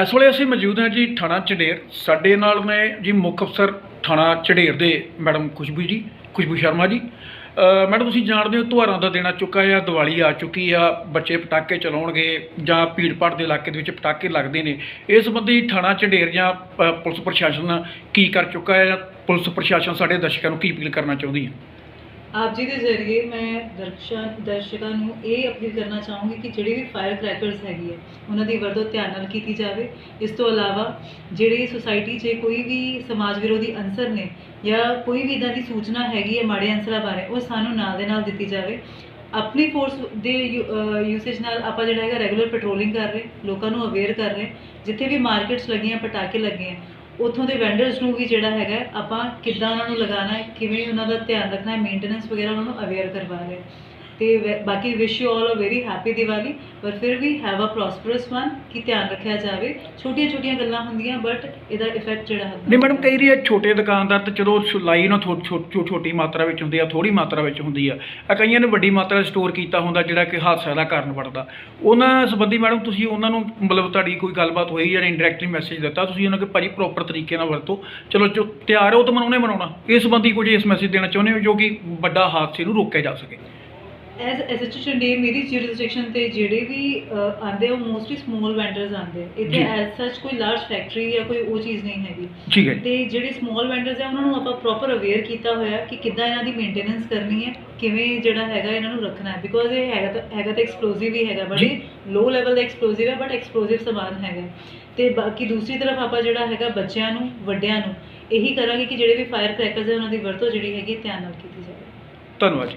ਇਸ ਵੇਲੇ ਅਸੀਂ ਮੌਜੂਦ ਹਾਂ ਜੀ ਥਾਣਾ ਚੰਡੇਰ। ਸਾਡੇ ਨਾਲ ਨੇ ਜੀ ਮੁੱਖ ਅਫਸਰ ਥਾਣਾ ਚੰਡੇਰ ਦੇ ਮੈਡਮ ਖੁਸ਼ਬੂ ਜੀ, ਖੁਸ਼ਬੂ ਸ਼ਰਮਾ ਜੀ। ਮੈਡਮ, ਤੁਸੀਂ ਜਾਣਦੇ ਹੋ ਤਿਉਹਾਰਾਂ ਦਾ ਦਿਨ ਆ ਚੁੱਕਾ ਆ, ਦੀਵਾਲੀ ਆ ਚੁੱਕੀ ਆ, ਬੱਚੇ ਪਟਾਕੇ ਚਲਾਉਣਗੇ ਜਾਂ ਭੀੜ-ਭਾੜ ਦੇ ਇਲਾਕੇ ਦੇ ਵਿੱਚ ਪਟਾਕੇ ਲੱਗਦੇ ਨੇ। ਇਸ ਸੰਬੰਧੀ ਥਾਣਾ ਚੰਡੇਰ ਜਾਂ ਪੁਲਿਸ ਪ੍ਰਸ਼ਾਸਨ ਕੀ ਕਰ ਚੁੱਕਾ ਹੈ ਜਾਂ ਪੁਲਿਸ ਪ੍ਰਸ਼ਾਸਨ ਸਾਡੇ ਦਰਸ਼ਕਾਂ ਨੂੰ ਕੀ ਅਪੀਲ ਕਰਨਾ ਚਾਹੁੰਦੀ ਹੈ? ਆਪ ਜੀ ਦੇ ਜ਼ਰੀਏ ਮੈਂ ਦਰਸ਼ਕਾਂ ਦਰਸ਼ਕਾਂ ਨੂੰ ਇਹ ਅਪੀਲ ਕਰਨਾ ਚਾਹੂੰਗੀ ਕਿ ਜਿਹੜੇ ਵੀ ਫਾਇਰ ਕ੍ਰੈਕਰਸ ਹੈਗੀ ਹੈ, ਉਹਨਾਂ ਦੀ ਵਰਤੋਂ ਧਿਆਨ ਨਾਲ ਕੀਤੀ ਜਾਵੇ। ਇਸ ਤੋਂ ਇਲਾਵਾ ਜਿਹੜੀ ਸੁਸਾਇਟੀ 'ਚ ਕੋਈ ਵੀ ਸਮਾਜ ਵਿਰੋਧੀ ਅੰਸਰ ਨੇ ਜਾਂ ਕੋਈ ਵੀ ਇਦਾਂ ਦੀ ਸੂਚਨਾ ਹੈਗੀ ਹੈ ਮਾੜੇ ਅੰਸਰਾਂ ਬਾਰੇ, ਉਹ ਸਾਨੂੰ ਨਾਲ ਦੇ ਨਾਲ ਦਿੱਤੀ ਜਾਵੇ। ਆਪਣੀ ਫੋਰਸ ਦੇ ਯੂਸੇਜ ਨਾਲ ਆਪਾਂ ਜਿਹੜਾ ਹੈਗਾ ਰੈਗੂਲਰ ਪੈਟਰੋਲਿੰਗ ਕਰ ਰਹੇ, ਲੋਕਾਂ ਨੂੰ ਅਵੇਅਰ ਕਰ ਰਹੇ, ਜਿੱਥੇ ਵੀ ਮਾਰਕੀਟਸ ਲੱਗੀਆਂ, ਪਟਾਕੇ ਲੱਗੇ ਆ ਉੱਥੋਂ ਦੇ ਵੈਂਡਰਸ ਨੂੰ ਵੀ ਜਿਹੜਾ ਹੈਗਾ, ਆਪਾਂ ਕਿੱਦਾਂ ਉਹਨਾਂ ਨੂੰ ਲਗਾਉਣਾ ਹੈ, ਕਿਵੇਂ ਉਹਨਾਂ ਦਾ ਧਿਆਨ ਰੱਖਣਾ ਹੈ ਮੇਨਟੇਨੈਂਸ ਵਗੈਰਾ ਉਹਨਾਂ ਨੂੰ ਅਵੇਅਰ ਕਰਵਾ ਰਹੇ ਤੇ ਬਾਕੀ wish you all a very happy Diwali ਪਰ ਫਿਰ ਵੀ ਹੈਵ ਅ ਪ੍ਰੋਸਪਰਸ ਵਨ ਕਿ ਧਿਆਨ ਰੱਖਿਆ ਜਾਵੇ। ਛੋਟੀਆਂ ਛੋਟੀਆਂ ਗੱਲਾਂ ਹੁੰਦੀਆਂ ਬਟ ਇਹਦਾ ਇਫੈਕਟ ਜਿਹੜਾ ਹੈ ਨਹੀਂ ਮੈਡਮ ਕਈ ਵਾਰੀ ਛੋਟੇ ਦੁਕਾਨਦਾਰ ਤੇ ਚਲੋ ਸਿਲਾਈ ਨਾ ਛੋਟੀ ਮਾਤਰਾ ਵਿੱਚ ਹੁੰਦੀ ਆ ਥੋੜੀ ਮਾਤਰਾ ਵਿੱਚ ਹੁੰਦੀ ਆ। ਆ ਕਈਆਂ ਨੇ ਵੱਡੀ ਮਾਤਰਾ ਸਟੋਰ ਕੀਤਾ ਹੁੰਦਾ ਜਿਹੜਾ ਕਿ ਹਾਦਸਾ ਦਾ ਕਾਰਨ ਬਣਦਾ। ਉਹਨਾਂ ਸੰਬੰਧੀ ਮੈਡਮ ਤੁਸੀਂ ਉਹਨਾਂ ਨੂੰ ਮਤਲਬ ਤੁਹਾਡੀ ਕੋਈ ਗੱਲਬਾਤ ਹੋਈ ਜਾਂ ਇੰਡਾਇਰੈਕਟਲੀ ਮੈਸੇਜ ਦਿੱਤਾ ਤੁਸੀਂ ਉਹਨਾਂ ਨੂੰ ਕਿ ਭਾਜੀ ਪ੍ਰੋਪਰ ਤਰੀਕੇ ਨਾਲ ਵਰਤੋ। ਚਲੋ ਜੋ ਤਿਆਰ ਹੈ ਉਹ ਤਾਂ ਮਨਾਉਣਾ ਮਨਾਉਣਾ। ਇਸ ਸੰਬੰਧੀ ਕੁਝ ਇਸ ਮੈਸੇਜ ਦੇਣਾ ਚਾਹੁੰਦੇ ਹੋ ਜੋ ਕਿ ਵੱਡਾ ਹਾਦਸੇ ਨੂੰ ਰੋਕਿਆ ਜਾ ਸਕੇ। ਐਜ਼ ਐਸੋਸੀਏਸ਼ਨ ਡੇ ਮੇਰੀ ਜੁਰਿਸਡਿਕਸ਼ਨ ਤੇ ਜਿਹੜੇ ਵੀ ਅਹ, ਆਉਂਦੇ ਆ ਉਹ ਮੋਸਟਲੀ ਸਮਾਲ ਵੈਂਡਰਸ ਆਉਂਦੇ ਆ। ਇੱਥੇ। ਐਜ਼ ਸੱਚ ਕੋਈ ਲਾਰਜ ਫੈਕਟਰੀ ਜਾਂ ਕੋਈ ਉਹ ਚੀਜ਼ ਨਹੀਂ ਹੈਗੀ। ਠੀਕ ਹੈ। ਜੀ ਤੇ ਜਿਹੜੇ ਸਮਾਲ ਵੈਂਡਰਸ ਆ ਉਹਨਾਂ ਨੂੰ ਆਪਾਂ ਪ੍ਰੋਪਰ ਅਵੇਅਰ ਕੀਤਾ ਹੋਇਆ ਕਿ ਕਿੱਦਾਂ ਇਹਨਾਂ ਦੀ ਮੇਨਟੇਨੈਂਸ ਕਰਨੀ ਹੈ ਕਿਵੇਂ ਜਿਹੜਾ ਹੈਗਾ ਇਹਨਾਂ ਨੂੰ ਰੱਖਣਾ ਹੈ। ਬਿਕੋਜ਼ ਇਹ ਹੈਗਾ ਤਾਂ ਹੈਗਾ ਤਾਂ ਐਕਸਪਲੋਸਿਵ ਹੀ ਹੈਗਾ। ਬਟ ਲੋ ਲੈਵਲ ਦਾ ਐਕਸਪਲੋਸਿਵ ਹੈ ਬਟ ਐਕਸਪਲੋਸਿਵ ਸਮਾਨ ਹੈਗਾ ਤੇ ਬਾਕੀ ਦੂਸਰੀ ਤਰਫ ਆਪਾਂ ਜਿਹੜਾ ਹੈਗਾ ਬੱਚਿਆਂ ਨੂੰ ਵੱਡਿਆਂ ਨੂੰ ਇਹੀ ਕਰਾਂਗੇ ਕਿ ਜਿਹੜੇ ਵੀ ਫਾਇਰ ਕ੍ਰੈਕਰਸ ਹੈ ਉਹਨਾਂ ਦੀ ਵਰਤੋਂ ਜਿਹੜੀ ਹੈਗੀ ਧਿਆਨ ਨਾਲ ਕੀਤੀ ਜਾਵੇ। ਧੰਨਵਾਦ ਜੀ।